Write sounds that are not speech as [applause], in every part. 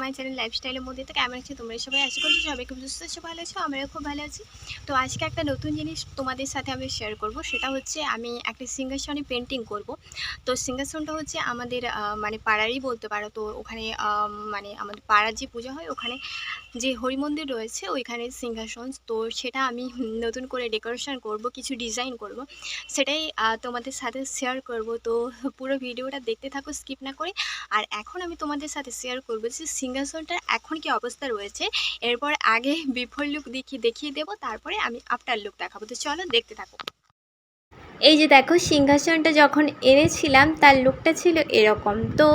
মাই channel লাইফস্টাইলের মধ্যে। তো কেমন আছে তোমরা সবাই? আশা করছি সবাই খুব সুস্থ আছো, ভালো আছো আমরাও খুব ভালো আছি। তো আজকে একটা নতুন জিনিস তোমাদের সাথে আমি শেয়ার করব। সেটা হচ্ছে আমি একটা সিংহাসনে পেন্টিং করব। তো সিংহাসনটা হচ্ছে আমাদের মানে পাড়ারই বলতে পারো। তো ওখানে মানে আমাদের পাড়ার যে পূজা হয়, ওখানে যে হরি মন্দির রয়েছে, ওইখানে সিংহাসন, তো সেটা আমি নতুন করে ডেকোরেশন করব, কিছু ডিজাইন করব। সেটাই তোমাদের সাথে শেয়ার করব। তো পুরো ভিডিওটা দেখতে থাকো স্কিপ না করে। আর এখন আমি তোমাদের সাথে শেয়ার করব যে সিংহাসনটার এখন কি অবস্থা রয়েছে। এরপর আগে বিফোর লুক দেখিয়ে দেখিয়ে দেবো, তারপরে আমি আফটার লুক দেখাবো। তো চলো দেখতে থাকো। এই যে দেখো, সিংহাসনটা যখন এনেছিলাম, তার লুকটা ছিল এরকম। তো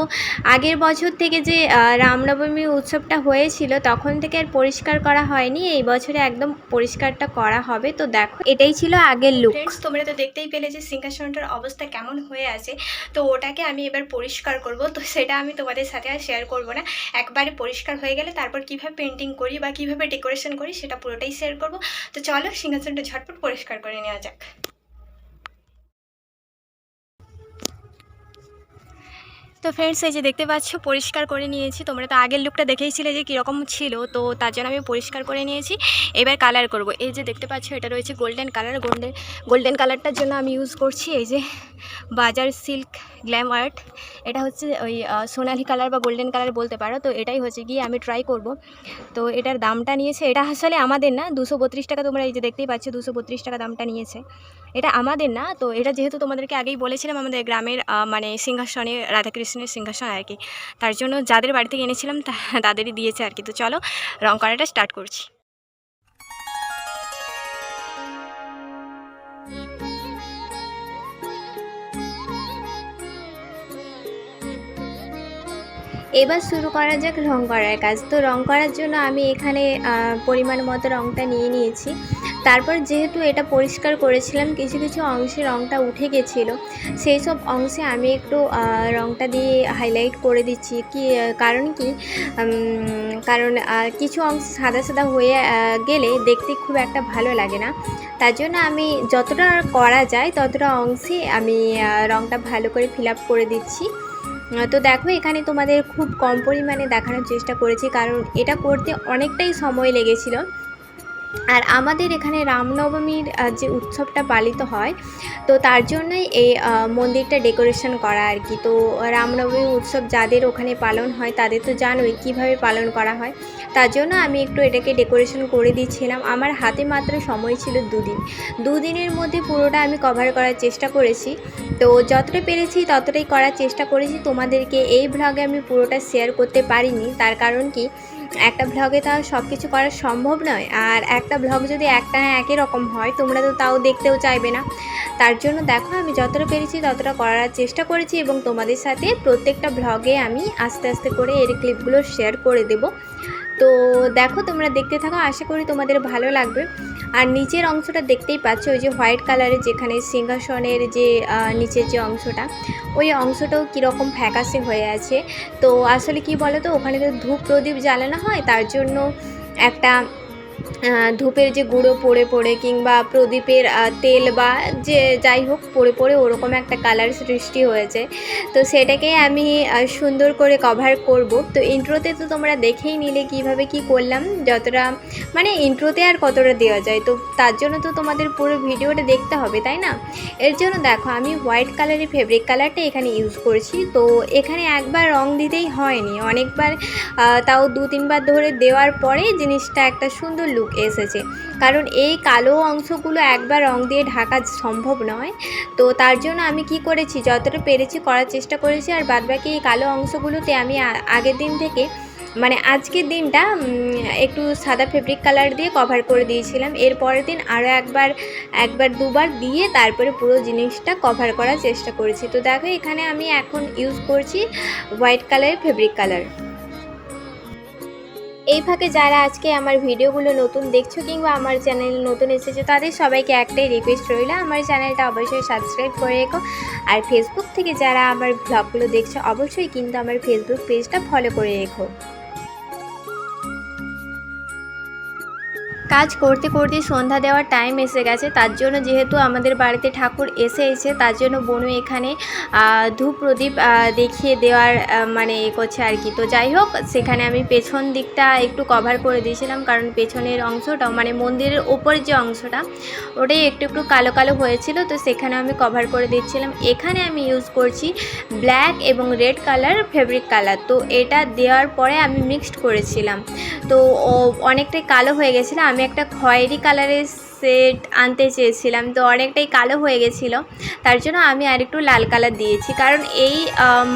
আগের বছর থেকে যে রামনবমী উৎসবটা হয়েছিল, তখন থেকে আর পরিষ্কার করা হয়নি। এই বছরে একদম পরিষ্কারটা করা হবে। তো দেখো, এটাই ছিল আগের লুক। তোমরা তো দেখতেই পেলে যে, সিংহাসনটার অবস্থা কেমন হয়ে আছে। তো ওটাকে আমি এবার পরিষ্কার করব। তো সেটা আমি তোমাদের সাথে আর শেয়ার করব না। একবারে পরিষ্কার হয়ে গেলে, তারপর কীভাবে পেন্টিং করি বা কীভাবে ডেকোরেশন করি, সেটা পুরোটাই শেয়ার করব। তো চলো, সিংহাসনটা ঝটপট পরিষ্কার করে নেওয়া যাক। তো ফ্রেন্ডস এই যে দেখতে পাচ্ছ, পরিষ্কার করে নিয়েছি। তোমরা তো আগের লুকটা দেখেইছিলে যে কীরকম ছিল, তো তার জন্য আমি পরিষ্কার করে নিয়েছি। এবার কালার করব। এই যে দেখতে পাচ্ছ, এটা রয়েছে গোল্ডেন কালার গোল্ডেন গোল্ডেন কালারটার জন্য আমি ইউজ করছি এই যে বাজার সিল্ক গ্ল্যাম আর্ট এটা হচ্ছে ওই সোনালি কালার বা গোল্ডেন কালার বলতে পারো। তো এটাই হচ্ছে গিয়ে আমি ট্রাই করব। তো এটার দামটা নিয়েছে, এটা আসলে আমাদের না, দুশো টাকা তোমরা এই যে দেখতেই পাচ্ছ, দুশো টাকা দামটা নিয়েছে। এটা আমাদের না, তো এটা যেহেতু তোমাদেরকে আগেই বলেছিলাম আমাদের গ্রামের মানে সিংহাসনে, রাধাকৃষ্ণের সিংহাসন আর কি, তার জন্য যাদের বাড়ি থেকে এনেছিলাম [laughs] তাদেরই দিয়েছে আর কি। তো চলো রং করাটা স্টার্ট করছি। এবার শুরু করা যাক রং করার কাজ। তো রং করার জন্য আমি এখানে পরিমাণ মতো রংটা নিয়ে নিয়েছি। তারপর যেহেতু এটা পরিষ্কার করেছিলাম, কিছু কিছু অংশে রংটা উঠে গেছিল। সেই সব অংশে আমি একটু রংটা দিয়ে হাইলাইট করে দিচ্ছি। কি কারণ কি? কারণ কিছু অংশ সাদা সাদা হয়ে গেলে দেখতে খুব একটা ভালো লাগে না। তার জন্য আমি যতটা করা যায়, ততটা অংশে আমি রংটা ভালো করে ফিল আপ করে দিচ্ছি। তো দেখো, এখানে তোমাদের খুব কম পরিমাণে দেখানোর চেষ্টা করেছি, কারণ এটা করতে অনেকটাই সময় লেগেছিল। আর আমাদের এখানে রামনবমীর যে উৎসবটা পালিত হয়, তো তার জন্যই এই মন্দিরটা ডেকোরেশন করা আর কি। তো রামনবমী উৎসব যাদের ওখানে পালন হয়, তাদের তো জানোই কীভাবে পালন করা হয়। তার জন্য আমি একটু এটাকে ডেকোরেশন করে দিচ্ছিলাম। আমার হাতে মাত্র সময় ছিল দুদিন। দুদিনের মধ্যে পুরোটা আমি কভার করার চেষ্টা করেছি। তো যতটা পেরেছি ততটাই করার চেষ্টা করেছি। তোমাদেরকে এই ভ্লগে আমি পুরোটা শেয়ার করতে পারিনি। তার কারণ কি? একটা ভ্লগে তাও সব কিছু করা সম্ভব নয়। আর একটা ভ্লগ যদি একটা না একই রকম হয়, তোমরা তো তাও দেখতেও চাইবে না। তার জন্য দেখো, আমি যতটা পেরেছি ততটা করার চেষ্টা করেছি এবং তোমাদের সাথে প্রত্যেকটা ভ্লগে আমি আস্তে আস্তে করে এর ক্লিপগুলো শেয়ার করে দেব। তো দেখো, তোমরা দেখতে থাকো। আশা করি তোমাদের ভালো লাগবে। আর নিচের অংশটা দেখতেই পাচ্ছ, ওই যে হোয়াইট কালারের যেখানে সিংহাসনের যে নিচের যে অংশটা, ওই অংশটাও কীরকম ফ্যাকাসে হয়ে আছে। তো আসলে কি বলো তো ওখানে তো ধূপ প্রদীপ জ্বালানো হয়, তার জন্য একটা ধূপের যে গুঁড়ো পড়ে পড়ে কিংবা প্রদীপের তেল বা যে যাই হোক পড়ে পড়ে ওরকম একটা কালার সৃষ্টি হয়েছে। তো সেটাকে আমি সুন্দর করে কভার করব। তো ইন্ট্রোতে তো তোমরা দেখেই নিলে কীভাবে কি করলাম, যতটা মানে ইন্ট্রোতে আর কতটা দেওয়া যায়। তো তার জন্য তো তোমাদের পুরো ভিডিওটা দেখতে হবে, তাই না? এর জন্য দেখো, আমি হোয়াইট কালারের ফেব্রিক কালারটা এখানে ইউজ করছি। তো এখানে একবার রং দিতেই হয়নি। অনেকবার তাও দু তিনবার ধরে দেওয়ার পরে জিনিসটা একটা সুন্দর লুক এসেছে। কারণ এই কালো অংশগুলো একবার রং দিয়ে ঢাকা সম্ভব নয়। তো তার জন্য আমি কি করেছি, যতটা পেরেছি করার চেষ্টা করেছি, আর বাদবাকি এই কালো অংশগুলোতে আমি আগের দিন থেকে মানে আজকের দিনটা একটু সাদা ফেব্রিক কালার দিয়ে কভার করে দিয়েছিলাম। এর পরের দিন আরও একবার একবার দুবার দিয়ে তারপরে পুরো জিনিসটা কভার করার চেষ্টা করেছি। তো দেখো এখানে আমি এখন ইউজ করছি হোয়াইট কালারের ফেব্রিক কালার এই ফাঁকে যারা আজকে আমার ভিডিওগুলো নতুন দেখছ কিংবা আমার চ্যানেল নতুন এসেছে, তাদের সবাইকে একটাই রিকোয়েস্ট রইল, আমার চ্যানেলটা অবশ্যই সাবস্ক্রাইব করে রেখো। আর ফেসবুক থেকে যারা আমার ব্লগগুলো দেখছ, অবশ্যই কিন্তু আমার ফেসবুক পেজটা ফলো করে রেখো। কাজ করতে করতে সন্ধ্যা দেওয়ার টাইম এসে গেছে। তার জন্য যেহেতু আমাদের বাড়িতে ঠাকুর এসে এসে তার জন্য বনু এখানে ধূপ প্রদীপ দেখিয়ে দেওয়ার মানে এ করছে আর কি। তো যাই হোক, সেখানে আমি পেছন দিকটা একটু কভার করে দিয়েছিলাম, কারণ পেছনের অংশটা মানে মন্দিরের ওপরের যে অংশটা, ওটাই একটু একটু কালো কালো হয়েছিল। তো সেখানে আমি কভার করে দিচ্ছিলাম। এখানে আমি ইউজ করছি ব্ল্যাক এবং রেড কালার ফেব্রিক কালার তো এটা দেওয়ার পরে আমি মিক্সড করেছিলাম। তো অনেকটাই কালো হয়ে গেছিল। আমি একটা খয়েরি কালারের সেট আনতে চেয়েছিলাম, তো অনেকটাই কালো হয়ে গেছিল। তার জন্য আমি আরেকটু লাল কালার দিয়েছি। কারণ এই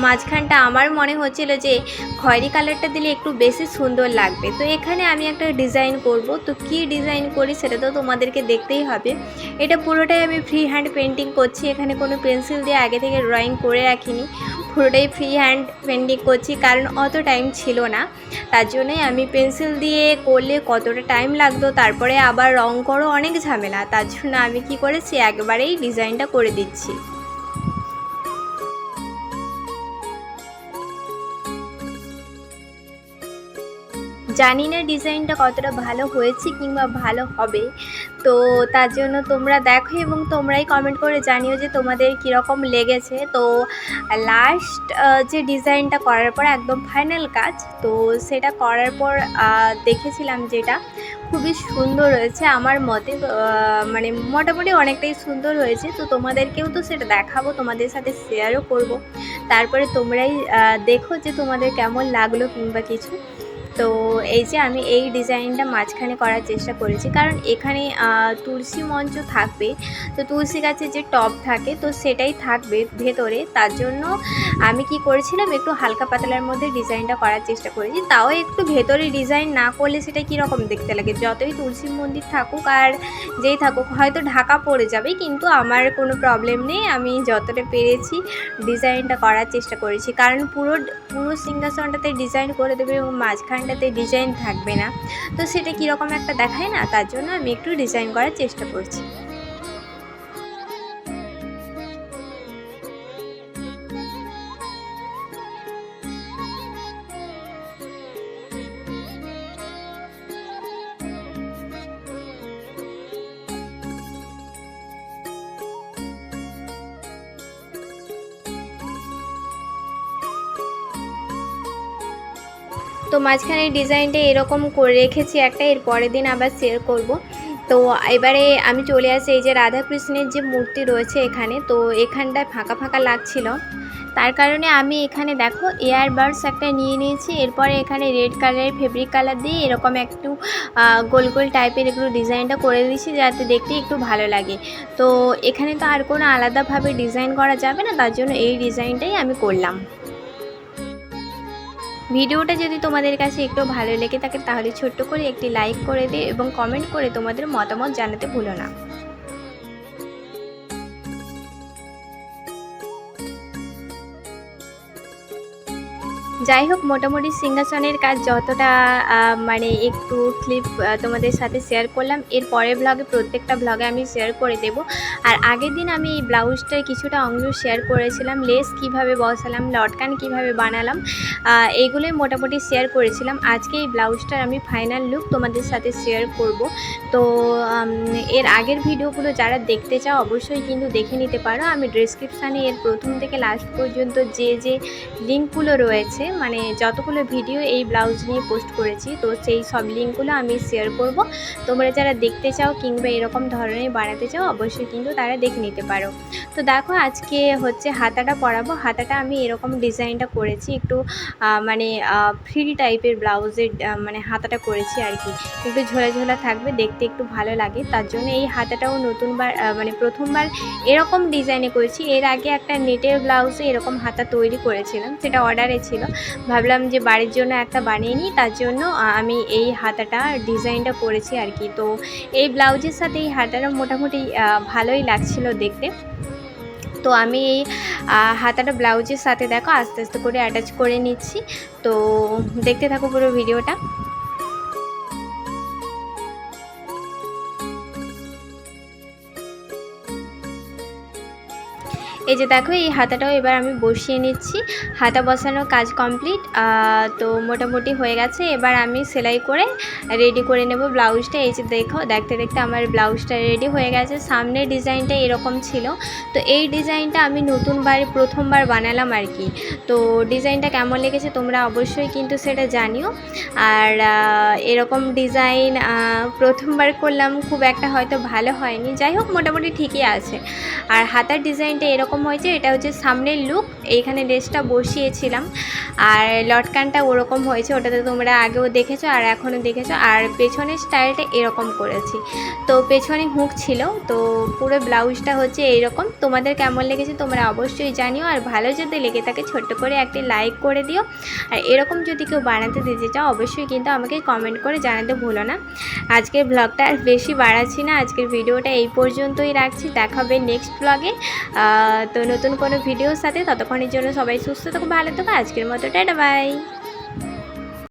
মাঝখানটা আমার মনে হচ্ছিল যে খয়েরি কালারটা দিলে একটু বেশি সুন্দর লাগবে। তো এখানে আমি একটা ডিজাইন করব। তো কি ডিজাইন করি সেটা তো তোমাদেরকে দেখতেই হবে। এটা পুরোটাই আমি ফ্রি হ্যান্ড পেন্টিং করছি। এখানে কোনো পেন্সিল দিয়ে আগে থেকে ড্রয়িং করে রাখিনি। পুরোটাই ফ্রি হ্যান্ড পেন্টিং করছি, কারণ অত টাইম ছিল না। তার জন্যই আমি পেন্সিল দিয়ে করলে কতটা টাইম লাগতো, তারপরে আবার রং করো, অনেক ঝামেলা। তার জন্য আমি কি করেছি, একবারেই ডিজাইনটা করে দিচ্ছি। জানি না ডিজাইনটা কতটা ভালো হয়েছে কিংবা ভালো হবে, তো তার জন্য তোমরা দেখো এবং তোমরাই কমেন্ট করে জানিও যে তোমাদের কীরকম লেগেছে। তো লাস্ট যে ডিজাইনটা করার পর একদম ফাইনাল কাজ, তো সেটা করার পর দেখেছিলাম যেটা খুবই সুন্দর হয়েছে আমার মতে মানে মোটামুটি অনেকটাই সুন্দর হয়েছে। তো তোমাদেরকেও তো সেটা দেখাবো, তোমাদের সাথে শেয়ারও করব। তারপরে তোমরাই দেখো যে তোমাদের কেমন লাগল কিংবা কিছু। তো এই যে আমি এই ডিজাইনটা মাঝখানে করার চেষ্টা করেছি। কারণ এখানে তুলসী মঞ্চ থাকবে। তো তুলসী গাছের যে টব থাকে, তো সেটাই থাকবে ভেতরে। তার জন্য আমি কি করেছিলাম, একটু হালকা পাতলার মধ্যে ডিজাইনটা করার চেষ্টা করেছি। তাও একটু ভেতরে ডিজাইন না করলে সেটা কীরকম দেখতে লাগে? যতই তুলসী মন্দির থাকুক আর যেই থাকুক, হয়তো ঢাকা পড়ে যাবে, কিন্তু আমার কোনো প্রবলেম নেই। আমি যতটা পেরেছি ডিজাইনটা করার চেষ্টা করেছি। কারণ পুরো পুরো সিংহাসনটাতে ডিজাইন করে দেবে এবং মাঝখানটাতে ডিজাইন থাকবে না। তো সেটা কীরকম একটা দেখায় না, তার জন্য আমি একটু ডিজাইন করার চেষ্টা করছি। তো মাঝখানে ডিজাইনটা এরকম করে রেখেছি একটা, এর পরের দিন আবার শেয়ার করব। তো এবারে আমি চলে আসি এই যে রাধাকৃষ্ণের যে মূর্তি রয়েছে এখানে, তো এখানটায় ফাঁকা ফাঁকা লাগছিল। তার কারণে আমি এখানে দেখো এয়ার এয়ারবাডস একটা নিয়ে নিয়েছি, এরপরে এখানে রেড কালারের ফেব্রিক কালার দিয়ে এরকম একটু গোল গোল টাইপের একটু ডিজাইনটা করে দিয়েছি যাতে দেখতে একটু ভালো লাগে। তো এখানে তো আর কোনো আলাদাভাবে ডিজাইন করা যাবে না, তার জন্য এই ডিজাইনটাই আমি করলাম। ভিডিওটা যদি তোমাদের কাছে একটু ভালো লেগে থাকে, তাহলে ছোট্ট করে একটি লাইক করে দিও এবং কমেন্ট করে তোমাদের মতামত জানাতে ভুলো না। যাই হোক মোটামুটি সিংহাসনের কাজ যতটা মানে একটু ক্লিপ তোমাদের সাথে শেয়ার করলাম। এর পরের ব্লগে প্রত্যেকটা ব্লগে আমি শেয়ার করে দেব। আর আগের দিন আমি এই ব্লাউজটার কিছুটা অংশ শেয়ার করেছিলাম লেস কীভাবে বসালাম লটকান কীভাবে বানালাম আহ, এইগুলোই মোটামুটি শেয়ার করেছিলাম। আজকে এই ব্লাউজটার আমি ফাইনাল লুক তোমাদের সাথে শেয়ার করব। তো এর আগের ভিডিওগুলো যারা দেখতে চাও অবশ্যই কিন্তু দেখে নিতে পারো। আমি ডিসক্রিপশানে এর প্রথম থেকে লাস্ট পর্যন্ত যে যে লিঙ্কগুলো রয়েছে মানে যতগুলো ভিডিও এই ব্লাউজ নিয়ে পোস্ট করেছি, তো সেই সব লিঙ্কগুলো আমি শেয়ার করব। তোমরা যারা দেখতে চাও কিংবা এরকম ধরনের বানাতে চাও, অবশ্যই কিন্তু তারা দেখে নিতে পারো। তো দেখো, আজকে হচ্ছে হাতাটা পরাবো। হাতাটা আমি এরকম ডিজাইনটা করেছি, একটু মানে ফ্রি টাইপের ব্লাউজের মানে হাতাটা করেছি আর কি। একটু ঝোলা ঝোলা থাকবে, দেখতে একটু ভালো লাগে। তার জন্য এই হাতাটাও নতুনবার মানে প্রথমবার এরকম ডিজাইনে করেছি। এর আগে একটা নেটের ব্লাউজে এরকম হাতা তৈরি করেছিলাম, সেটা অর্ডারে ছিল। ভাবলাম যে বাড়ির জন্য একটা বানিয়ে নিই, তার জন্য আমি এই হাতাটা, ডিজাইনটা করেছি আর কি। তো এই ব্লাউজের সাথে এই হাতাটা মোটামুটি ভালোই লাগছিল দেখতে। তো আমি এই হাতাটা ব্লাউজের সাথে দেখো, আস্তে আস্তে করে অ্যাটাচ করে নিচ্ছি। তো দেখতে থাকো পুরো ভিডিওটা। এই যে দেখো, এই হাতাটাও এবার আমি বসিয়ে নিচ্ছি। হাতা বসানোর কাজ কমপ্লিট তো মোটামুটি হয়ে গেছে। এবার আমি সেলাই করে রেডি করে নেব ব্লাউজটা। এই যে দেখো, দেখতে দেখতে আমার ব্লাউজটা রেডি হয়ে গেছে। সামনের ডিজাইনটা এরকম ছিল। তো এই ডিজাইনটা আমি নতুনবার প্রথমবার বানালাম আর কি। তো ডিজাইনটা কেমন লেগেছে তোমরা অবশ্যই কিন্তু সেটা জানিও। আর এরকম ডিজাইন প্রথমবার করলাম খুব একটা হয়তো ভালো হয়নি। যাই হোক, মোটামুটি ঠিকই আছে। আর হাতার ডিজাইনটা এরকম হয়েছে, এটা হচ্ছে সামনের লুক এইখানে ড্রেসটা বসিয়েছিলাম। আর লটকানটা ওরকম হয়েছে, ওটাতে তোমরা আগেও দেখেছ আর এখনও দেখেছ। আর পেছনের স্টাইলটা এরকম করেছি। তো পেছনে হুক ছিল, তো পুরো ব্লাউজটা হচ্ছে এইরকম। তোমাদের কেমন লেগেছে তোমরা অবশ্যই জানিও। আর ভালো যদি লেগে থাকে, ছোট্ট করে একটি লাইক করে দিও। আর এরকম যদি কেউ বানাতে দিতে চাও, অবশ্যই কিন্তু আমাকে কমেন্ট করে জানাতে ভুলো না। আজকের ব্লগটা আর বেশি বাড়াচ্ছি না। আজকের ভিডিওটা এই পর্যন্তই রাখছি। দেখাবে নেক্সট ব্লগে তো নতুন কোনো ভিডিওর সাথে ততক্ষণের জন্য সবাই সুস্থ থাকো ভালো থাকো আজকের মতো টাটা বাই